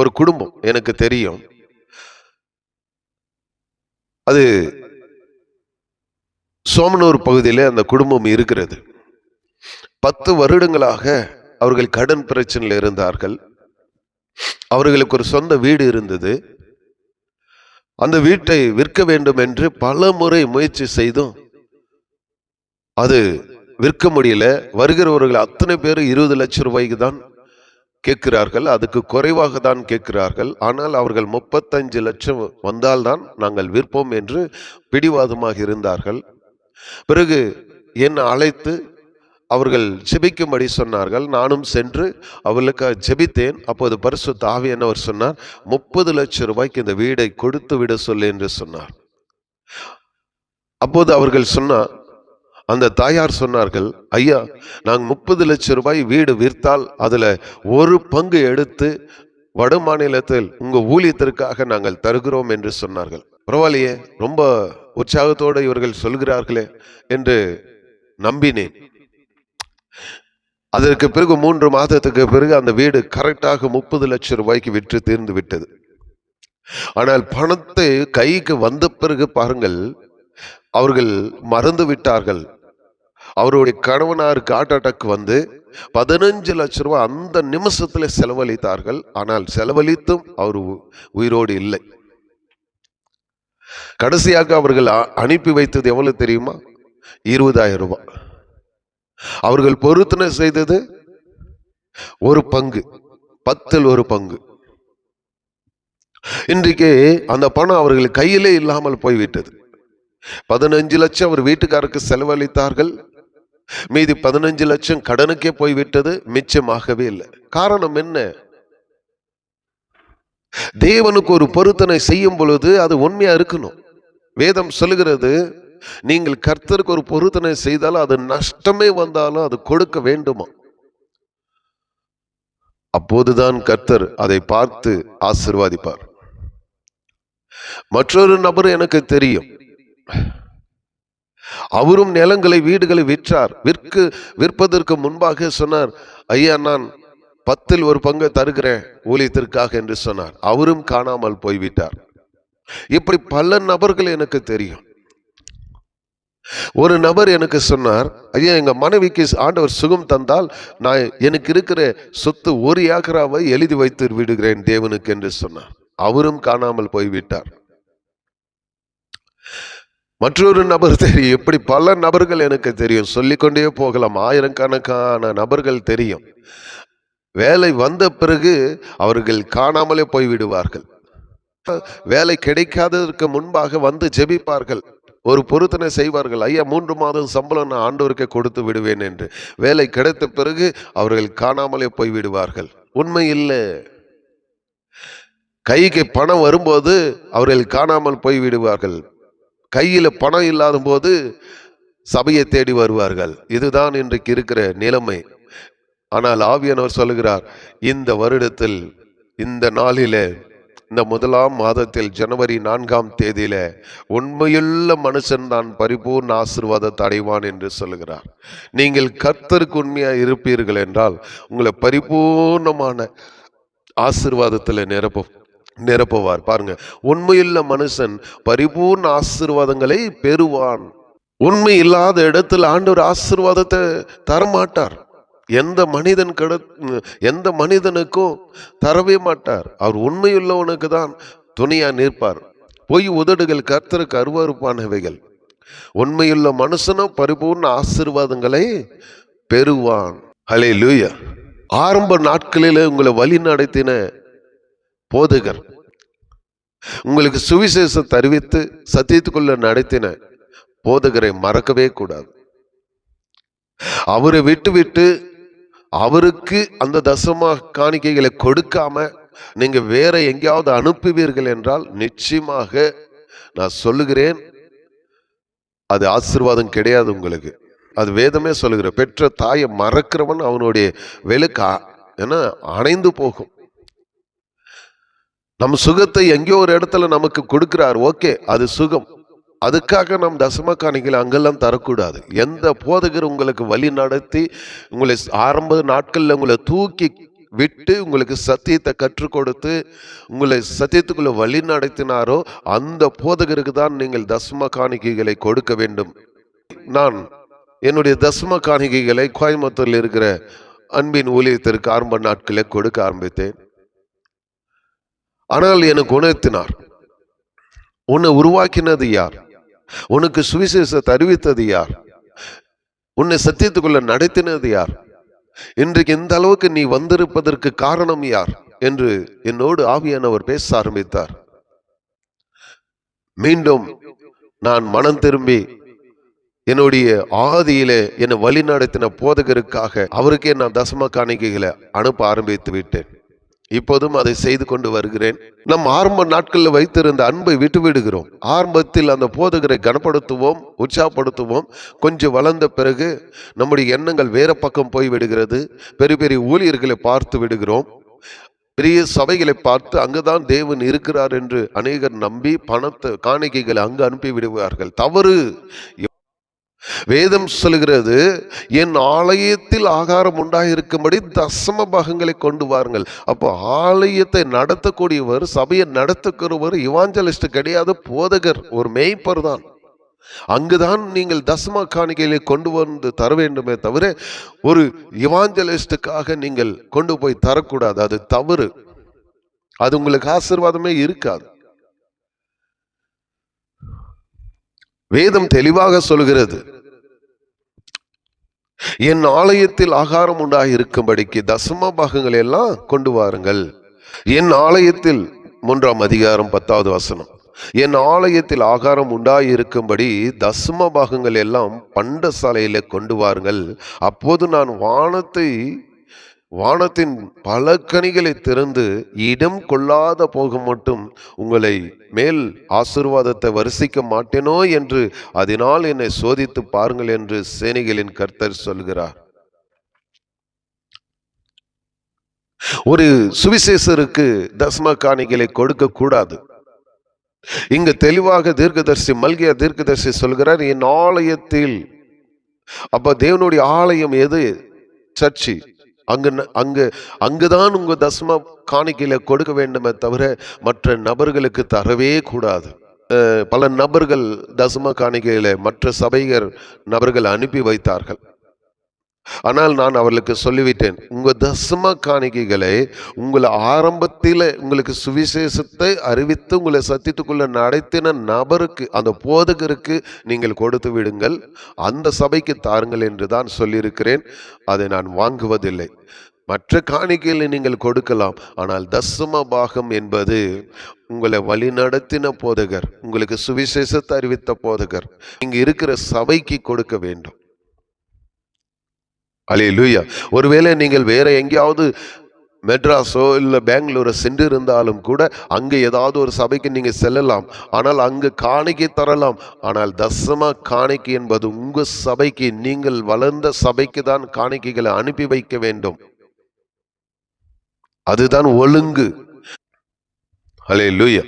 ஒரு குடும்பம் எனக்கு தெரியும். அது சோமனூர் பகுதியில் அந்த குடும்பம் இருக்கிறது. பத்து வருடங்களாக அவர்கள் கடன் பிரச்சனையில் இருந்தார்கள். அவர்களுக்கு ஒரு சொந்த வீடு இருந்தது. அந்த வீட்டை விற்க வேண்டும் என்று பல முறை முயற்சி செய்தும் அது விற்க முடியல. வருகிறவர்கள் அத்தனை பேர் இருபது லட்சம் ரூபாய்க்கு தான் கேட்கிறார்கள் அதுக்கு குறைவாக தான் கேட்கிறார்கள். ஆனால் அவர்கள் முப்பத்தஞ்சு லட்சம் வந்தால்தான் நாங்கள் விற்போம் என்று பிடிவாதமாக இருந்தார்கள். பிறகு என்னை அழைத்து அவர்கள் ஜெபிக்கும்படி சொன்னார்கள். நானும் சென்று அவர்களுக்காக ஜெபித்தேன். அப்போது பரிசு தாவி என்னவர் சொன்னார் முப்பது லட்சம் ரூபாய்க்கு இந்த வீடை கொடுத்து விட சொல்லு என்று சொன்னார். அப்போது அவர்கள் சொன்னார் அந்த தாயார் சொன்னார்கள் ஐயா நாங்கள் முப்பது லட்சம் ரூபாய் வீடு விற்றால் அதில் ஒரு பங்கு எடுத்து வட மாநிலத்தில் உங்கள் ஊழியத்திற்காக நாங்கள் தருகிறோம் என்று சொன்னார்கள். பரவாயில்லையே ரொம்ப உற்சாகத்தோடு இவர்கள் சொல்கிறார்களே என்று நம்பினேன். அதற்கு பிறகு மூன்று மாதத்துக்கு பிறகு அந்த வீடு கரெக்டாக முப்பது லட்சம் ரூபாய்க்கு விற்று தீர்ந்து விட்டது. ஆனால் பணத்தை கைக்கு வந்த பிறகு பாருங்கள் அவர்கள் மறந்து விட்டார்கள். அவருடைய கணவனாருக்கு ஹார்ட் அட்டாக் வந்து பதினஞ்சு லட்சம் ரூபாய் அந்த நிமிஷத்தில் செலவழித்தார்கள். ஆனால் செலவழித்தும் அவர் உ- உயிரோடு இல்லை. கடைசியாக அவர்கள் அ- அனுப்பி வைத்தது எவ்வளவு தெரியுமா? இருபதாயிரம் ரூபாய். அவர்கள் பொருத்தனை செய்தது ஒரு பங்கு பத்தில் ஒரு பங்கு. இன்றைக்கு அந்த பணம் அவர்கள் கையிலே இல்லாமல் போய்விட்டது. பதினஞ்சு லட்சம் அவர் வீட்டுக்காருக்கு செலவழித்தார்கள். மீதி பதினஞ்சு லட்சம் கடனுக்கே போய்விட்டது மிச்சமாகவே இல்லை. காரணம் என்ன? தேவனுக்கு ஒரு பொருத்தனை செய்யும் பொழுது அது உண்மையா இருக்கணும். வேதம் சொல்லுகிறது நீங்கள் கர்த்தருக்கு ஒரு பொருத்தனை செய்தாலும் அது நஷ்டமே வந்தாலும் அது கொடுக்க வேண்டுமா? அப்போதுதான் கர்த்தர் அதை பார்த்து ஆசிர்வாதிப்பார். மற்றொரு நபர் எனக்கு தெரியும். அவரும் நிலங்களை வீடுகளை விற்றார். விற்கு விற்பதற்கு முன்பாக சொன்னார் ஐயா நான் பத்தில் ஒரு பங்கை தருகிறேன் ஊழியத்திற்காக என்று சொன்னார். அவரும் காணாமல் போய்விட்டார். இப்படி பல நபர்கள் எனக்கு தெரியும். ஒரு நபர் எனக்கு சொன்னார் ஐயா எங்க மனைவிக்கு ஆண்டவர் சுகம் தந்தால் நான் எனக்கு இருக்கிற சொத்து ஒரு ஏக்கராவை எழுதி வைத்து விடுகிறேன் தேவனுக்கு என்று சொன்னார். அவரும் காணாமல் போய்விட்டார். மற்றொரு நபர் தெரியும். இப்படி பல நபர்கள் எனக்கு தெரியும். சொல்லிக்கொண்டே போகலாம். ஆயிரக்கணக்கான நபர்கள் தெரியும். வேலை வந்த பிறகு அவர்கள் காணாமலே போய்விடுவார்கள். வேலை கிடைக்காததற்கு முன்பாக வந்து ஜெபிப்பார்கள். ஒரு பொருத்தனை செய்வார்கள். ஐயா மூன்று மாதம் சம்பளம் நான் ஆண்டவருக்கு கொடுத்து விடுவேன் என்று. வேலை கிடைத்த பிறகு அவர்கள் காணாமலே போய் விடுவார்கள் உண்மை இல்லை. கைக்கு பணம் வரும்போது அவர்கள் காணாமல் போய் விடுவார்கள் கையில் பணம் இல்லாத போது சபையை தேடி வருவார்கள். இதுதான் இன்றைக்கு இருக்கிற நிலைமை. ஆனால் ஆவியானவர் சொல்லுகிறார் இந்த வருடத்தில் இந்த நாளிலே இந்த முதலாம் மாதத்தில் ஜனவரி நான்காம் தேதியில உண்மையுள்ள மனுஷன் தான் பரிபூர்ண ஆசிர்வாதத்தை அடைவான் என்று சொல்லுகிறார். நீங்கள் கர்த்தருக்கு உண்மையா இருப்பீர்கள் என்றால் உங்களை பரிபூர்ணமான ஆசீர்வாதத்தில் நிரப்பும் நிரப்புவார். பாருங்க உண்மையுள்ள மனுஷன் பரிபூர்ண ஆசீர்வாதங்களை பெறுவான். உண்மை இல்லாத இடத்துல ஆண்டவர் ஆசீர்வாதத்தை தரமாட்டார். எந்த மனிதன் கட எந்த மனிதனுக்கும் தரவே மாட்டார். அவர் உண்மையுள்ளவனுக்கு தான் துணையா நிற்பார். பொய் உதடுகள் கர்த்தருக்கு அருவறுப்பானவைகள் உண்மையுள்ள மனுஷனும் பரிபூர்ண ஆசீர்வாதங்களை பெறுவான். ஹலே லூயா ஆரம்ப நாட்களிலே உங்களை வழி நடத்தின போதகர். உங்களுக்கு சுவிசேஷம் தெரிவித்து சத்தியத்துக்குள்ள நடத்தின போதகரை மறக்கவே கூடாது. அவரை விட்டு விட்டு அவருக்கு அந்த தசமா காணிக்கைகளை கொடுக்காம நீங்க வேற எங்கேயாவது அனுப்புவீர்கள் என்றால் நிச்சயமாக நான் சொல்லுகிறேன். அது ஆசீர்வாதம் கிடையாது உங்களுக்கு. அது வேதமே சொல்லுகிற பெற்ற தாயை மறக்கிறவன் அவனுடைய வெளுக்கு ஏன்னா அணைந்து போகும். நம் சுகத்தை எங்கேயோ ஒரு இடத்துல நமக்கு கொடுக்கிறார் ஓகே அது சுகம். அதுக்காக நம் தசம காணிகளை அங்கெல்லாம் தரக்கூடாது. எந்த போதகர் உங்களுக்கு வழி நடத்தி உங்களை ஆரம்ப நாட்களில் உங்களை தூக்கி விட்டு உங்களுக்கு சத்தியத்தை கற்றுக் கொடுத்து உங்களை சத்தியத்துக்குள்ள வழி நடத்தினாரோ அந்த போதகருக்கு தான் நீங்கள் தஸ்ம காணிக்கைகளை கொடுக்க வேண்டும். நான் என்னுடைய தஸ்ம காணிக்கைகளை கோயம்புத்தூரில் இருக்கிற அன்பின் ஊழியத்திற்கு ஆரம்ப நாட்களே கொடுக்க ஆரம்பித்தேன். ஆனால் எனக்கு உணர்த்தினார். உன்னை உருவாக்கினது யார்? உனக்கு சுவிசேஷத்தை அறிவித்தது யார்? உன்னை சத்தியத்துக்குள்ள நடத்தினது யார்? இன்றைக்கு இந்த அளவுக்கு நீ வந்திருப்பதற்கு காரணம் யார்? என்று என்னோடு ஆவியானவர் பேச ஆரம்பித்தார். மீண்டும் நான் மனம் திரும்பி என்னுடைய ஆதியிலே என்னை வழி நடத்தின போதகருக்காக அவருக்கே நான் தசம காணிக்கைகளை அனுப்ப ஆரம்பித்து விட்டேன். இப்போதும் அதை செய்து கொண்டு வருகிறேன். நம் ஆரம்ப நாட்களில் வைத்திருந்த அன்பை விட்டு விடுகிறோம். ஆரம்பத்தில் அந்த போதகரை கனப்படுத்துவோம் உற்சாகப்படுத்துவோம். கொஞ்சம் வளர்ந்த பிறகு நம்முடைய எண்ணங்கள் வேற பக்கம் போய் விடுகிறது. பெரிய பெரிய ஊழியர்களை பார்த்து விடுகிறோம். பெரிய சபைகளை பார்த்து அங்குதான் தேவன் இருக்கிறார் என்று அநேகர் நம்பி பணத்தை காணிக்கைகளை அங்கு அனுப்பி விடுவார்கள். தவறு. வேதம் சொல்லுகிறது என் ஆலயத்தில் ஆகாரம் உண்டாயிருக்கும்படி தசம பாகங்களை கொண்டு வாருங்கள். அப்போ ஆலயத்தை நடத்தக்கூடியவர் சபையை நடத்துக்கிறவர் இவாஞ்சலிஸ்ட் கிடையாது போதகர் ஒரு மேய்ப்பர் தான். அங்குதான் நீங்கள் தசம காணிக்கையிலே கொண்டு வந்து தர வேண்டுமே தவிர ஒரு இவாஞ்சலிஸ்டுக்காக நீங்கள் கொண்டு போய் தரக்கூடாது. அது தவறு. அது உங்களுக்கு ஆசீர்வாதமே இருக்காது. வேதம் தெளிவாக சொல்கிறது. என் ஆலயத்தில் ஆகாரம் உண்டாக இருக்கும்படிக்கு தசம பாகங்கள் எல்லாம் கொண்டு வாருங்கள். என் ஆலயத்தில் மூன்றாம் அதிகாரம் பத்தாவது வசனம். என் ஆலயத்தில் ஆகாரம் உண்டாயிருக்கும்படி தசம பாகங்கள் எல்லாம் பண்டசாலையில கொண்டு வாருங்கள். அப்போது நான் வானத்தை வானத்தின் பல கனிகளை திறந்து இடம் கொள்ளாத போக மட்டும் உங்களை மேல் ஆசிர்வாதத்தை வரிசிக்க மாட்டேனோ என்று அதனால் என்னை சோதித்து பாருங்கள் என்று சேனைகளின் கர்த்தர் சொல்கிறார். ஒரு சுவிசேஷருக்கு தசம காணிகளை கொடுக்க கூடாது. இங்கு தெளிவாக தீர்க்கதர்சி மல்கியா தீர்க்கதர்சி சொல்கிறார் என் ஆலயத்தில் அப்ப தேவனுடைய ஆலயம் எது? சர்ச்சி. அங்கு ந- அங்கு அங்குதான் உங்க தசம காணிக்கையில கொடுக்க வேண்டுமே தவிர மற்ற நபர்களுக்கு தரவே கூடாது. பல நபர்கள் தசம காணிக்கையில மற்ற சபைகர் நபர்கள் அனுப்பி வைத்தார்கள். ஆனால் நான் அவர்களுக்கு சொல்லிவிட்டேன் உங்கள் தசம காணிக்கைகளை உங்களை ஆரம்பத்தில் உங்களுக்கு சுவிசேஷத்தை அறிவித்து உங்களை சத்தியத்துக்குள்ளே நடத்தின நபருக்கு அந்த போதகருக்கு நீங்கள் கொடுத்து விடுங்கள். அந்த சபைக்கு தாருங்கள் என்று தான் சொல்லியிருக்கிறேன். அதை நான் வாங்குவதில்லை. மற்ற காணிக்கைகளை நீங்கள் கொடுக்கலாம். ஆனால் தசம பாகம் என்பது உங்களை வழிநடத்தின போதகர் உங்களுக்கு சுவிசேஷத்தை அறிவித்த போதகர் இங்கே இருக்கிற சபைக்கு கொடுக்க வேண்டும். அலே ஒருவேளை நீங்கள் வேற எங்கேயாவது மெட்ராஸோ இல்லை பெங்களூரோ சென்று இருந்தாலும் கூட அங்கே ஏதாவது ஒரு சபைக்கு நீங்கள் செல்லலாம். ஆனால் அங்கு காணிக்கை தரலாம். ஆனால் தசம காணிக்கை என்பது உங்கள் சபைக்கு நீங்கள் வளர்ந்த சபைக்கு தான் காணிக்கைகளை அனுப்பி வைக்க வேண்டும். அதுதான் ஒழுங்கு. அலே லூயா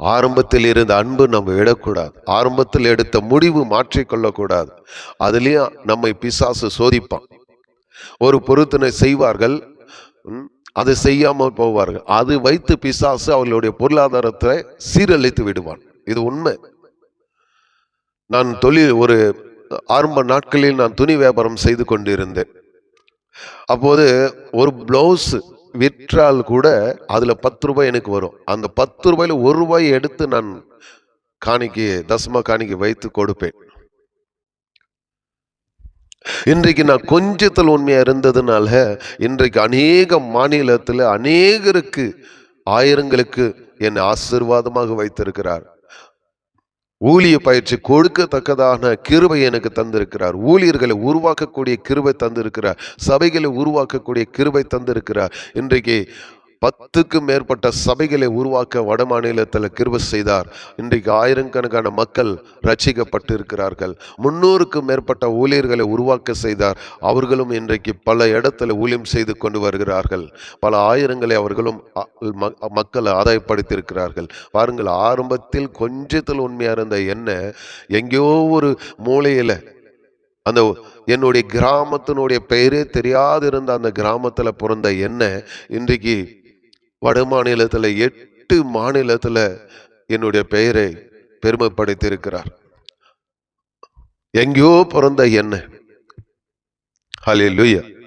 ஆரம்பத்தில் இருந்த அன்பு நம்ம விடக்கூடாது. ஆரம்பத்தில் எடுத்த முடிவு மாற்றிக்கொள்ளக்கூடாது. அதுலேயும் நம்மை பிசாசு சோதிப்பான். ஒரு பொருத்தனை செய்வார்கள். அதை செய்யாமல் போவார்கள். அது வைத்து பிசாசு அவர்களுடைய பொருளாதாரத்தை சீரழித்து விடுவான். இது உண்மை. நான் தொழில் ஒரு ஆரம்ப நாட்களில் நான் துணி வியாபாரம் செய்து கொண்டிருந்தேன். அப்போது ஒரு ப்ளவுஸு விற்றால் கூட அதில் பத்து ரூபாய் எனக்கு வரும். அந்த பத்து ரூபாயில ஒரு ரூபாய் எடுத்து நான் காணிக்கு தசம காணிக்கு வைத்து கொடுப்பேன். இன்றைக்கு நான் கொஞ்சத்தில் உண்மையாக இருந்ததுனால இன்றைக்கு அநேக மாநிலத்தில் அநேகருக்கு ஆயிரங்களுக்கு என்னை ஆசீர்வாதமாக வைத்திருக்கிறார். ஊழிய பயிற்சி கொடுக்கத்தக்கதான கிருபை எனக்கு தந்திருக்கிறார். ஊழியர்களை உருவாக்கக்கூடிய கிருபை தந்திருக்கிறார். சபைகளை உருவாக்கக்கூடிய கிருபை தந்திருக்கிறார். இன்றைக்கு பத்துக்கும் மேற்பட்ட சபைகளை உருவாக்க வட மாநிலத்தில் கிருபை செய்தார். இன்றைக்கு ஆயிரக்கணக்கான மக்கள் ரட்சிக்கப்பட்டு இருக்கிறார்கள் முன்னூறுக்கும் மேற்பட்ட ஊழியர்களை உருவாக்க செய்தார். அவர்களும் இன்றைக்கு பல இடத்துல ஊழியம் செய்து கொண்டு வருகிறார்கள். பல ஆயிரங்களை அவர்களும் மக்களை ஆதாயப்படுத்தியிருக்கிறார்கள். பாருங்கள் ஆரம்பத்தில் கொஞ்சத்தில் உண்மையாக இருந்த என்ன எங்கேயோ ஒரு மூலையில் அந்த என்னுடைய கிராமத்தினுடைய பெயரே தெரியாது இருந்த அந்த கிராமத்தில் பிறந்த என்ன இன்றைக்கு வட மாநிலத்தில் எட்டு மாநிலத்தில் என்னுடைய பெயரை பெருமைப்படுத்தியிருக்கிறார். எங்கேயோ பிறந்த என்ன. ஹalleluya